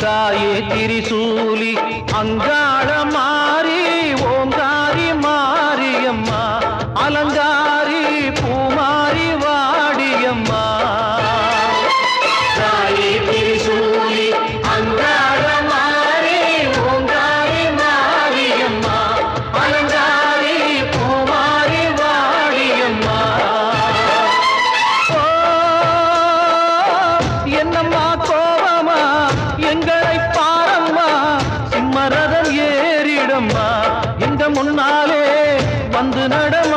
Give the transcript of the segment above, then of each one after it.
ತಾಯೇ ತಿರಿಸೂಲಿ ಅಂಗಾಳ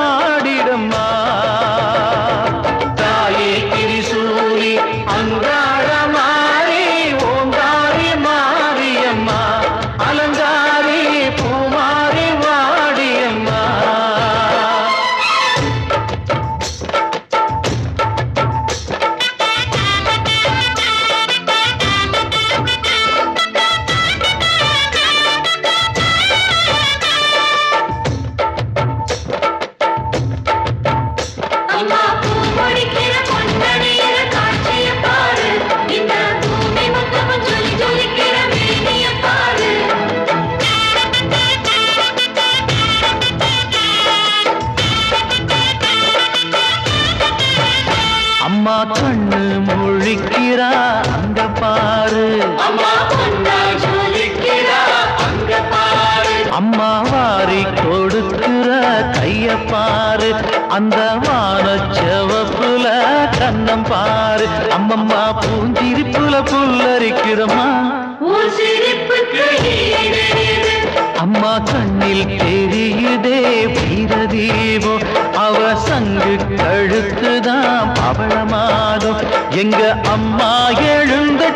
நடமாடிடம்மா அம்மா கண்ணு முழிக்கிறா அங்க பாரு. அம்மா வாரி கொடுக்கிற கைய பாரு. அந்த வான செவப்புல கண்ணம் பாரு. அம்மம்மா பூஞ்சிரிப்புல புல்லரிக்கிறம்மா. சிரிப்புக்கு அம்மா கண்ணில் தெரியுதே பிரதீபோ அவ சங்கு கழுத்துதான் பவளமாதோ. எங்க அம்மா எழுந்த